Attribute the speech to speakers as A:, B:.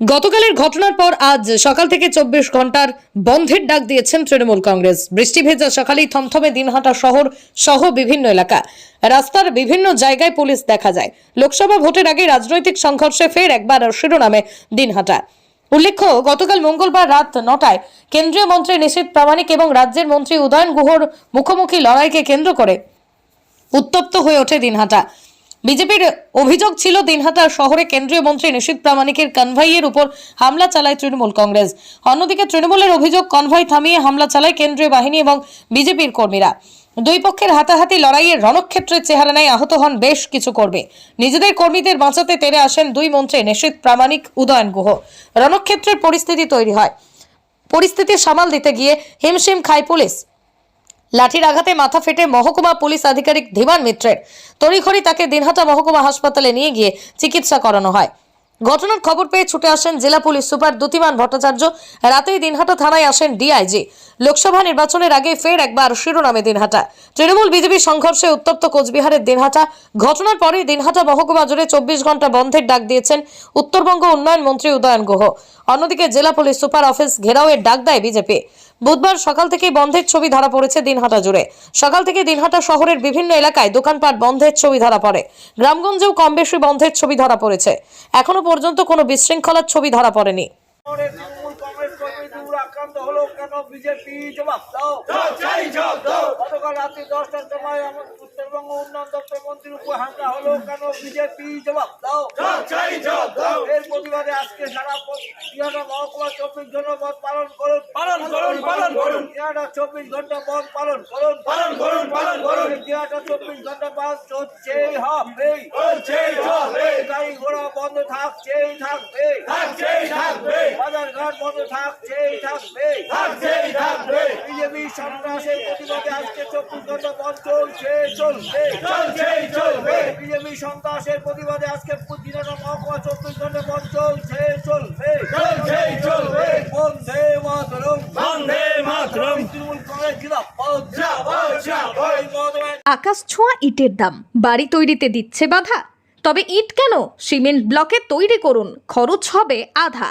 A: গতকালের ঘটনার পর আজ সকাল থেকে চব্বিশ ঘণ্টার বন্ধের ডাক দিয়েছেন তৃণমূল কংগ্রেস। বৃষ্টি ভেজা সকালেই থমথমে দিনহাটা শহর সহ বিভিন্ন এলাকা। রাস্তার বিভিন্ন জায়গায় পুলিশ দেখা যায়। লোকসভা ভোটের আগে রাজনৈতিক সংঘর্ষে ফের একবার শিরোনামে দিনহাটা। উল্লেখ্য, গতকাল মঙ্গলবার রাত নটায় কেন্দ্রীয় মন্ত্রী নিশীত প্রামাণিক এবং রাজ্যের মন্ত্রী উদয়ন গুহর মুখোমুখি লড়াইকে কেন্দ্র করে উত্তপ্ত হয়ে ওঠে দিনহাটা। বিজেপির অভিযোগ ছিল, দিনহাটা শহরে কেন্দ্রীয় মন্ত্রী নিশীত প্রামাণিকের কনভয়ের উপর হামলা চালায় তৃণমূল কংগ্রেস। অন্যদিকে তৃণমূলের অভিযোগ কনভাই থামিয়ে হামলা চালায় কেন্দ্রীয় বাহিনী এবং বিজেপির কর্মীরা। দুই পক্ষের হাতাহাতি লড়াইয়ের রণক্ষেত্রের চেহারা নেয় আহত হন বেশ কিছু কর্মী। নিজেদের কর্মীদের বাঁচাতে তেড়ে আসেন দুই মন্ত্রী নিশীত প্রামাণিক, উদয়ন গুহ। রণক্ষেত্রের পরিস্থিতি তৈরি হয়। পরিস্থিতি সামাল দিতে গিয়ে হিমশিম খায় পুলিশ। লাঠির আঘাতে মাথা ফেটে মহকুমা পুলিশ আধিকারিক ধীমান মিত্রের তড়িঘড়ি তাকে দিনহাটা মহকুমা হাসপাতালে নিয়ে গিয়ে চিকিৎসা করানো হয়। ঘটনার খবর পেয়ে ছুটে আসেন জেলা পুলিশ সুপার দ্যুতিমান ভট্টাচার্য। রাতেই দিনহাটা থানায় আসেন ডিআইজি। লোকসভা নির্বাচনের আগে ফের একবার শিরোনামে দিনহাটা। তৃণমূল বিজেপি সংঘর্ষে উত্তপ্ত কোচবিহারের দিনহাটা। ঘটনার পরেই দিনহাটা মহকুমা জুড়ে চব্বিশ ঘণ্টা বন্ধের ডাক দিয়েছেন উত্তরবঙ্গ উন্নয়ন মন্ত্রী উদয়ন গুহ। অন্যদিকে জেলা পুলিশ সুপার অফিস ঘেরাওয়ের ডাক দেয় বিজেপি। বুধবার সকাল থেকে বন্ধের ছবি ধরা পড়েছে দিনহাটা জুড়ে। সকাল থেকে দিনহাটা শহরের বিভিন্ন এলাকায় দোকানপাট বন্ধের ছবি ধরা পড়ে। গ্রামগঞ্জেও কম বেশি বন্ধের ছবি ধরা পড়েছে। এখনও পর্যন্ত কোনো বিশৃঙ্খলার ছবি ধরা পড়েনি।
B: শহরের তৃণমূল কংগ্রেস কর্মী দুপুর আক্রান্ত হলো কেন? বিজেপি জবাব দাও। গতকাল রাত্রি দশটার সময় উত্তরবঙ্গ উন্নয়ন দপ্তর মন্ত্রীর উপর হামলা হলো কেন বিজেপি জবাব দাও এর প্রতিবাদে আজকে সারা মহকুমা চব্বিশ ঘণ্টা বধ পালন করুন
C: পালন করুন, পালন করুন।
B: তিহাটা চব্বিশ ঘণ্টা বধ পালন করুন
C: পালন করুন, পালন করুন।
B: তিহাটা চব্বিশ ঘণ্টা বাদ চলছেই হবে
C: চলছেই হবে।
B: গাড়ি ঘোড়া বন্ধ থাকছেই থাকবে
C: থাকছেই থাকবে।
B: বাজার ঘাট বন্ধ থাকছেই থাকবে
C: থাকছেই থাকবে।
B: বিজেপি সন্ত্রাসের প্রতিবাদে আজকে চব্বিশ ঘণ্টা বন্ধ চলছে চলবে
C: চলছেই চলবে।
B: বিজেপি সন্ত্রাসের প্রতিবাদে আজকে দিনাটা মহকুমা চব্বিশ ঘণ্টা বন্ধ চলছে চলবে
C: চলছেই চলবে।
B: বন্দে মাতরম
C: বন্দে মাতরম।
B: তৃণমূল কংগ্রেস জিন্দাবাদ।
D: আকাশ ছোঁয়া ইটের দাম বাড়ি তৈরিতে দিচ্ছে বাধা তবে ইট কেন সিমেন্ট ব্লকে তৈরি করুন খরচ হবে আধা